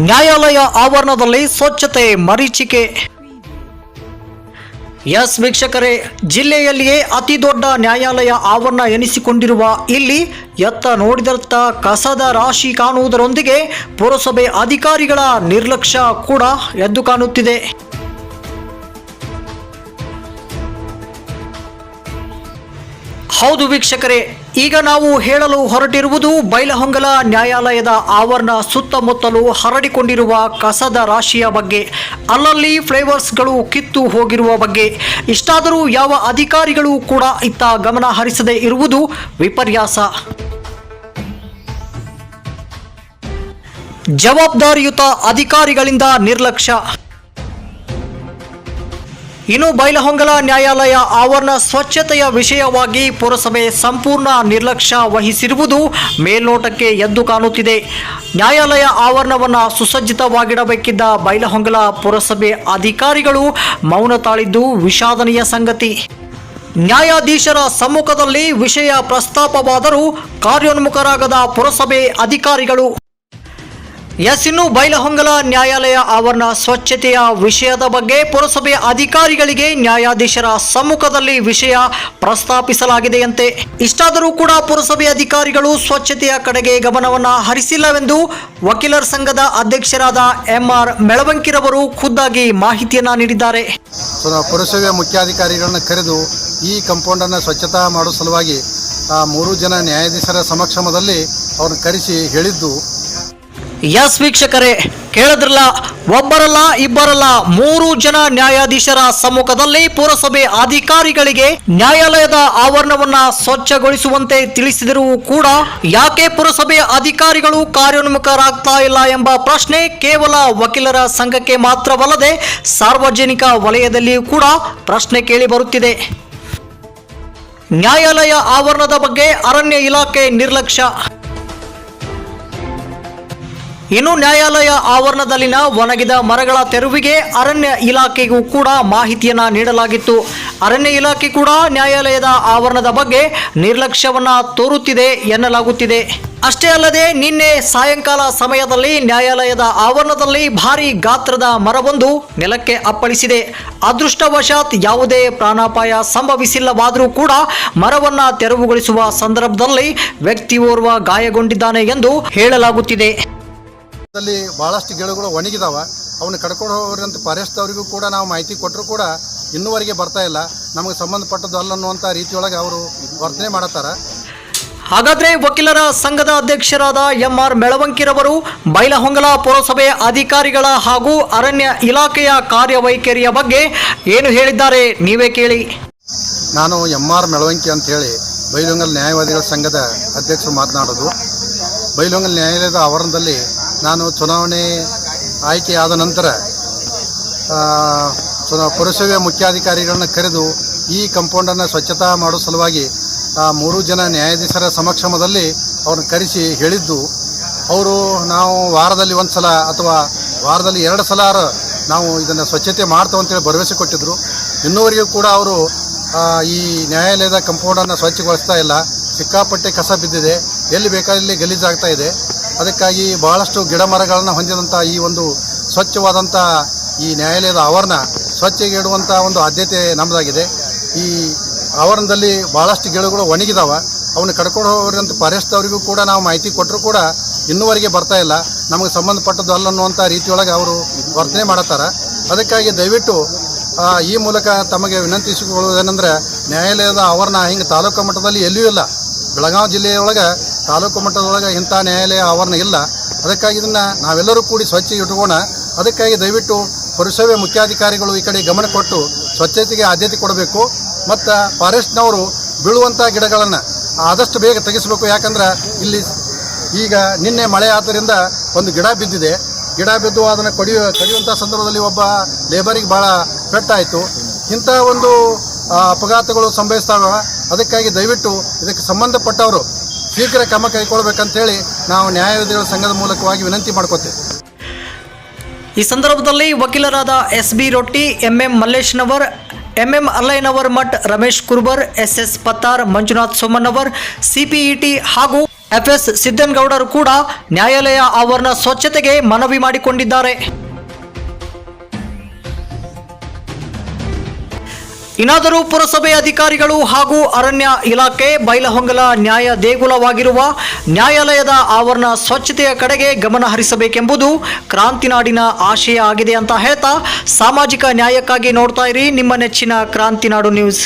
ನ್ಯಾಯಾಲಯ ಆವರಣದಲ್ಲಿ ಸ್ವಚ್ಛತೆ ಮರೀಚಿಕೆ. ಎಸ್ ವೀಕ್ಷಕರೇ, ಜಿಲ್ಲೆಯಲ್ಲಿಯೇ ಅತಿ ದೊಡ್ಡ ನ್ಯಾಯಾಲಯ ಆವರಣ ಎನಿಸಿಕೊಂಡಿರುವ ಇಲ್ಲಿ ಎತ್ತ ನೋಡಿದತ್ತ ಕಸದ ರಾಶಿ ಕಾಣುವುದರೊಂದಿಗೆ ಪುರಸಭೆ ಅಧಿಕಾರಿಗಳ ನಿರ್ಲಕ್ಷ್ಯ ಕೂಡ ಎದ್ದು ಕಾಣುತ್ತಿದೆ. ಹೌದು ವೀಕ್ಷಕರೇ ಈಗ ನಾವು ಹೇಳಲು ಹೊರಟಿರುವುದು ಬೈಲಹೊಂಗಲ ನ್ಯಾಯಾಲಯದ ಆವರಣ ಸುತ್ತಮುತ್ತಲು ಹರಡಿಕೊಂಡಿರುವ ಕಸದ ರಾಶಿಯ ಬಗ್ಗೆ. ಅಲ್ಲಲ್ಲಿ ಫ್ಲೇವರ್ಸ್ಗಳು ಕಿತ್ತು ಹೋಗಿರುವ ಬಗ್ಗೆ. ಇಷ್ಟಾದರೂ ಯಾವ ಅಧಿಕಾರಿಗಳು ಕೂಡ ಇತ್ತ ಗಮನ ಹರಿಸದೇ ಇರುವುದು ವಿಪರ್ಯಾಸ. ಜವಾಬ್ದಾರಿಯುತ ಅಧಿಕಾರಿಗಳಿಂದ ನಿರ್ಲಕ್ಷ್ಯ. ಇನ್ನು ಬೈಲಹೊಂಗಲ ನ್ಯಾಯಾಲಯ ಆವರಣ ಸ್ವಚ್ಛತೆಯ ವಿಷಯವಾಗಿ ಪುರಸಭೆ ಸಂಪೂರ್ಣ ನಿರ್ಲಕ್ಷ್ಯ ವಹಿಸಿರುವುದು ಮೇಲ್ನೋಟಕ್ಕೆ ಎದ್ದು ಕಾಣುತ್ತಿದೆ. ನ್ಯಾಯಾಲಯ ಆವರಣವನ್ನು ಸುಸಜ್ಜಿತವಾಗಿಡಬೇಕಿದ್ದ ಬೈಲಹೊಂಗಲ ಪುರಸಭೆ ಅಧಿಕಾರಿಗಳು ಮೌನ ತಾಳಿದ್ದು ವಿಷಾದನೀಯ ಸಂಗತಿ. ನ್ಯಾಯಾಧೀಶರ ಸಮ್ಮುಖದಲ್ಲಿ ವಿಷಯ ಪ್ರಸ್ತಾಪವಾದರೂ ಕಾರ್ಯೋನ್ಮುಖರಾಗದ ಪುರಸಭೆ ಅಧಿಕಾರಿಗಳು ಎಸ್ ಇನ್ನು ಬೈಲಹೊಂಗಲ ನ್ಯಾಯಾಲಯ ಆವರಣ ಸ್ವಚ್ಛತೆಯ ವಿಷಯದ ಬಗ್ಗೆ ಪುರಸಭೆ ಅಧಿಕಾರಿಗಳಿಗೆ ನ್ಯಾಯಾಧೀಶರ ಸಮ್ಮುಖದಲ್ಲಿ ವಿಷಯ ಪ್ರಸ್ತಾಪಿಸಲಾಗಿದೆಯಂತೆ. ಇಷ್ಟಾದರೂ ಕೂಡ ಪುರಸಭೆ ಅಧಿಕಾರಿಗಳು ಸ್ವಚ್ಛತೆಯ ಕಡೆಗೆ ಗಮನವನ್ನು ಹರಿಸಿಲ್ಲವೆಂದು ವಕೀಲರ ಸಂಘದ ಅಧ್ಯಕ್ಷರಾದ ಎಂಆರ್ ಮೆಳವಂಕಿರವರು ಖುದ್ದಾಗಿ ಮಾಹಿತಿಯನ್ನ ನೀಡಿದ್ದಾರೆ. ಪುರಸಭೆಯ ಮುಖ್ಯಾಧಿಕಾರಿಗಳನ್ನ ಕರೆದು ಈ ಕಾಂಪೌಂಡನ್ನು ಸ್ವಚ್ಛತಾ ಮಾಡೋ ಸಲುವಾಗಿ, ಆ, ಮೂರು ಜನ ನ್ಯಾಯಾಧೀಶರ ಸಮಕ್ಷಮದಲ್ಲಿ ಅವ್ರನ್ನ ಕರೆಸಿ ಹೇಳಿದ್ದು ಎಸ್ ವೀಕ್ಷಕರೇ, ಕೇಳಿದ್ರಲ್ಲ, ಒಬ್ಬರಲ್ಲ, ಇಬ್ಬರಲ್ಲ, ಮೂರು ಜನ ನ್ಯಾಯಾಧೀಶರ ಸಮ್ಮುಖದಲ್ಲಿ ಪುರಸಭೆ ಅಧಿಕಾರಿಗಳಿಗೆ ನ್ಯಾಯಾಲಯದ ಆವರಣವನ್ನ ಸ್ವಚ್ಛಗೊಳಿಸುವಂತೆ ತಿಳಿಸಿದರೂ ಕೂಡ ಯಾಕೆ ಪುರಸಭೆ ಅಧಿಕಾರಿಗಳು ಕಾರ್ಯೋನ್ಮುಖರಾಗ್ತಾ ಇಲ್ಲ ಎಂಬ ಪ್ರಶ್ನೆ ಕೇವಲ ವಕೀಲರ ಸಂಘಕ್ಕೆ ಮಾತ್ರವಲ್ಲದೆ ಸಾರ್ವಜನಿಕ ವಲಯದಲ್ಲಿಯೂ ಕೂಡ ಪ್ರಶ್ನೆ ಕೇಳಿ ಬರುತ್ತಿದೆ. ನ್ಯಾಯಾಲಯ ಆವರಣದ ಬಗ್ಗೆ ಅರಣ್ಯ ಇಲಾಖೆ ನಿರ್ಲಕ್ಷ್ಯ. ಇನ್ನು ನ್ಯಾಯಾಲಯ ಆವರಣದಲ್ಲಿನ ಒಣಗಿದ ಮರಗಳ ತೆರವಿಗೆ ಅರಣ್ಯ ಇಲಾಖೆಗೂ ಕೂಡ ಮಾಹಿತಿಯನ್ನ ನೀಡಲಾಗಿತ್ತು. ಅರಣ್ಯ ಇಲಾಖೆ ಕೂಡ ನ್ಯಾಯಾಲಯದ ಆವರಣದ ಬಗ್ಗೆ ನಿರ್ಲಕ್ಷ್ಯವನ್ನ ತೋರುತ್ತಿದೆ ಎನ್ನಲಾಗುತ್ತಿದೆ. ಅಷ್ಟೇ ಅಲ್ಲದೆ ನಿನ್ನೆ ಸಾಯಂಕಾಲ ಸಮಯದಲ್ಲಿ ನ್ಯಾಯಾಲಯದ ಆವರಣದಲ್ಲಿ ಭಾರಿ ಗಾತ್ರದ ಮರವೊಂದು ನೆಲಕ್ಕೆ ಅಪ್ಪಳಿಸಿದೆ. ಅದೃಷ್ಟವಶಾತ್ ಯಾವುದೇ ಪ್ರಾಣಾಪಾಯ ಸಂಭವಿಸಿಲ್ಲವಾದರೂ ಕೂಡ ಮರವನ್ನ ತೆರವುಗೊಳಿಸುವ ಸಂದರ್ಭದಲ್ಲಿ ವ್ಯಕ್ತಿಯೋರ್ವ ಗಾಯಗೊಂಡಿದ್ದಾನೆ ಎಂದು ಹೇಳಲಾಗುತ್ತಿದೆ. ಅಲ್ಲಿ ಭಾಳಷ್ಟು ಗಿಡಗಳು ಒಣಗಿದಾವೆ. ಅವನ್ನ ಕಡ್ಕೊಂಡು ಹೋಗ್ರಂತ ಫಾರೆಸ್ಟ್ ಅವರಿಗೂ ಕೂಡ ನಾವು ಮಾಹಿತಿ ಕೊಟ್ಟರು ಕೂಡ ಇನ್ನೂವರೆಗೆ ಬರ್ತಾ ಇಲ್ಲ. ನಮಗೆ ಸಂಬಂಧಪಟ್ಟದ್ದು ಅಲ್ಲ ಅನ್ನುವಂಥ ರೀತಿಯೊಳಗೆ ಅವರು ವರ್ತನೆ ಮಾಡತ್ತಾರ. ಹಾಗಾದರೆ ವಕೀಲರ ಸಂಘದ ಅಧ್ಯಕ್ಷರಾದ ಎಂ ಆರ್ ಮೆಳವಂಕಿರವರು ಬೈಲಹೊಂಗಲ ಪುರಸಭೆ ಅಧಿಕಾರಿಗಳ ಹಾಗೂ ಅರಣ್ಯ ಇಲಾಖೆಯ ಕಾರ್ಯವೈಖರಿಯ ಬಗ್ಗೆ ಏನು ಹೇಳಿದ್ದಾರೆ ನೀವೇ ಕೇಳಿ. ನಾನು ಎಂ ಆರ್ ಮೆಳವಂಕಿ ಅಂತ ಹೇಳಿ ಬೈಲೊಂಗಲ್ ನ್ಯಾಯವಾದಿಗಳ ಸಂಘದ ಅಧ್ಯಕ್ಷರು ಮಾತನಾಡೋದು. ಬೈಲೊಂಗಲ್ ನ್ಯಾಯಾಲಯದ ಆವರಣದಲ್ಲಿ ನಾನು ಚುನಾವಣೆ ಆಯ್ಕೆಯಾದ ನಂತರ ಚುನಾ ಪುರಸಭೆಯ ಮುಖ್ಯಾಧಿಕಾರಿಗಳನ್ನು ಕರೆದು ಈ ಕಂಪೌಂಡನ್ನು ಸ್ವಚ್ಛತಾ ಮಾಡೋ ಸಲುವಾಗಿ, ಆ, ಮೂರು ಜನ ನ್ಯಾಯಾಧೀಶರ ಸಮಕ್ಷಮದಲ್ಲಿ ಅವ್ರನ್ನ ಕರೆಸಿ ಹೇಳಿದ್ದು, ಅವರು ನಾವು ವಾರದಲ್ಲಿ ಒಂದು ಸಲ ಅಥವಾ ವಾರದಲ್ಲಿ ಎರಡು ಸಲ ನಾವು ಇದನ್ನು ಸ್ವಚ್ಛತೆ ಅಂತೇಳಿ ಭರವಸೆ ಕೊಟ್ಟಿದ್ದರು ಇನ್ನೂವರೆಗೂ ಕೂಡ ಅವರು ಈ ನ್ಯಾಯಾಲಯದ ಕಂಪೌಂಡನ್ನು ಸ್ವಚ್ಛಗೊಳಿಸ್ತಾ ಇಲ್ಲ. ಸಿಕ್ಕಾಪಟ್ಟೆ ಕಸ ಬಿದ್ದಿದೆ. ಎಲ್ಲಿ ಬೇಕಾದಲ್ಲಿ ಗಲೀಜಾಗ್ತಾ ಇದೆ. ಅದಕ್ಕಾಗಿ ಬಹಳಷ್ಟು ಗಿಡ ಮರಗಳನ್ನು ಹೊಂದಿದಂಥ ಈ ಒಂದು ಸ್ವಚ್ಛವಾದಂಥ ಈ ನ್ಯಾಯಾಲಯದ ಆವರಣ ಸ್ವಚ್ಛಗೆ ಇಡುವಂಥ ಒಂದು ಆದ್ಯತೆ ನಮ್ಮದಾಗಿದೆ ಈ ಆವರಣದಲ್ಲಿ ಭಾಳಷ್ಟು ಗಿಡಗಳು ಒಣಗಿದಾವೆ. ಅವನ್ನ ಕಡ್ಕೊಂಡು ಹೋಗುವಂಥ ಅಂತ ಫಾರೆಸ್ಟ್ ಅವರಿಗೂ ಕೂಡ ನಾವು ಮಾಹಿತಿ ಕೊಟ್ಟರು ಕೂಡ ಇನ್ನೂವರೆಗೆ ಬರ್ತಾ ಇಲ್ಲ. ನಮಗೆ ಸಂಬಂಧಪಟ್ಟದ್ದು ಅಲ್ಲ ಅನ್ನುವಂಥ ರೀತಿಯೊಳಗೆ ಅವರು ವರ್ತನೆ ಮಾಡತ್ತಾರ. ಅದಕ್ಕಾಗಿ ದಯವಿಟ್ಟು ಈ ಮೂಲಕ ತಮಗೆ ವಿನಂತಿಸಿಕೊಳ್ಳುವುದೇನೆಂದರೆ, ನ್ಯಾಯಾಲಯದ ಆವರಣ ಹಿಂಗೆ ತಾಲೂಕು ಮಟ್ಟದಲ್ಲಿ ಎಲ್ಲಿಯೂ ಇಲ್ಲ. ಬೆಳಗಾವಿ ಜಿಲ್ಲೆಯೊಳಗೆ ತಾಲೂಕು ಮಟ್ಟದೊಳಗೆ ಇಂಥ ನ್ಯಾಯಾಲಯ ಆವರಣ ಇಲ್ಲ. ಅದಕ್ಕಾಗಿ ಇದನ್ನು ನಾವೆಲ್ಲರೂ ಕೂಡಿ ಸ್ವಚ್ಛ ಇಟ್ಕೋಣ ಅದಕ್ಕಾಗಿ ದಯವಿಟ್ಟು ಪುರಸಭೆ ಮುಖ್ಯಾಧಿಕಾರಿಗಳು ಈ ಕಡೆ ಗಮನ ಕೊಟ್ಟು ಸ್ವಚ್ಛತೆಗೆ ಆದ್ಯತೆ ಕೊಡಬೇಕು. ಮತ್ತು ಫಾರೆಸ್ಟ್ನವರು ಬೀಳುವಂಥ ಗಿಡಗಳನ್ನು ಆದಷ್ಟು ಬೇಗ ತೆಗೆಸಬೇಕು. ಯಾಕಂದ್ರೆ ಇಲ್ಲಿ ಈಗ ನಿನ್ನೆ ಮಳೆ ಆದ್ದರಿಂದ ಒಂದು ಗಿಡ ಬಿದ್ದಿದೆ. ಗಿಡ ಬಿದ್ದು ಅದನ್ನು ಕಡಿಯೋ ಕಡಿಯುವಂಥ ಸಂದರ್ಭದಲ್ಲಿ ಒಬ್ಬ ಲೇಬರಿಗೆ ಭಾಳ ಪೆಟ್ಟಾಯಿತು. ಇಂಥ ಒಂದು ಅಪಘಾತಗಳು ಸಂಭವಿಸ್ತಾವ ಅದಕ್ಕಾಗಿ ದಯವಿಟ್ಟು ಇದಕ್ಕೆ ಸಂಬಂಧಪಟ್ಟವರು ಶೀಘ್ರ ಕ್ರಮ ಕೈಗೊಳ್ಳಬೇಕಂತೇಳಿ ನಾವು ನ್ಯಾಯವಾದಿಗಳ ಸಂಘದ ಮೂಲಕವಾಗಿ ವಿನಂತಿ ಮಾಡ್ಕೋತೇವೆ. ಈ ಸಂದರ್ಭದಲ್ಲಿ ವಕೀಲರಾದ S B Rotti M M Malleshnavar M M Allayyanavar Math Ramesh Kurbar S S Pattar Manjunath Somannavar, CPET ಹಾಗೂ ಎಫ್ಎಸ್ ಸಿದ್ದನ್ಗೌಡರು ಕೂಡ ನ್ಯಾಯಾಲಯ ಆವರಣ ಸ್ವಚ್ಛತೆಗೆ ಮನವಿ ಮಾಡಿಕೊಂಡಿದ್ದಾರೆ. ಇನ್ನಾದರೂ ಪುರಸಭೆ ಅಧಿಕಾರಿಗಳು ಹಾಗೂ ಅರಣ್ಯ ಇಲಾಖೆ ಬೈಲಹೊಂಗಲ ನ್ಯಾಯ ದೇಗುಲವಾಗಿರುವ ನ್ಯಾಯಾಲಯದ ಆವರಣ ಸ್ವಚ್ಛತೆಯ ಕಡೆಗೆ ಗಮನ ಹರಿಸಬೇಕೆಂಬುದು ಕ್ರಾಂತಿನಾಡಿನ ಆಶಯ ಆಗಿದೆ ಅಂತ ಹೇಳ್ತಾ ಸಾಮಾಜಿಕ ನ್ಯಾಯಕ್ಕಾಗಿ ನೋಡ್ತಾ ಇರಿ ನಿಮ್ಮ ನೆಚ್ಚಿನ ಕ್ರಾಂತಿನಾಡು ನ್ಯೂಸ್.